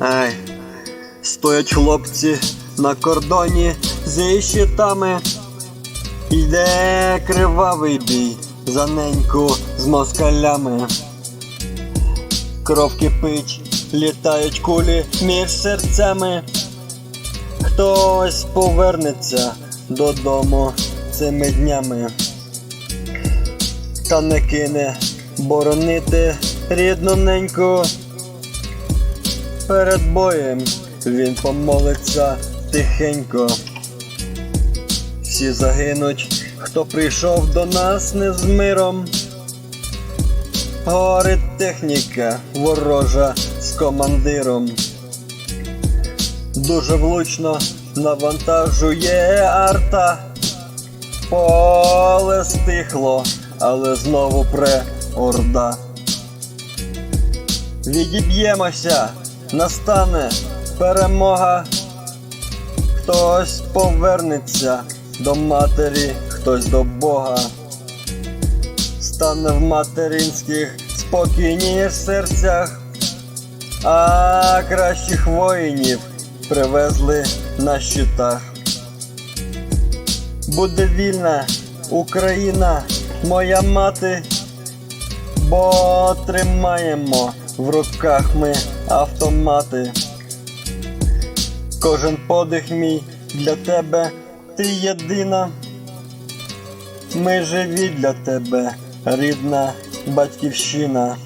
Ай, стоять хлопці на кордоні зі щитами. Йде кривавий бій за неньку з москалями. Кров кипить, літають кулі між серцями. Хтось повернеться додому цими днями. Та не кине боронити рідну неньку. Перед боєм він помолиться тихенько. Всі загинуть, хто прийшов до нас не з миром. Горить техніка ворожа з командиром. Дуже влучно навантажує арта. Поле стихло, але знову пре орда. Відіб'ємося, настане перемога. Хтось повернеться до матері, хтось до Бога. Стане в материнських спокійних серцях, а кращих воїнів привезли на щитах. Буде вільна Україна, моя мати, бо тримаємо в руках ми автомати. Кожен подих мій для тебе ти єдина. Ми живі для тебе, рідна батьківщина.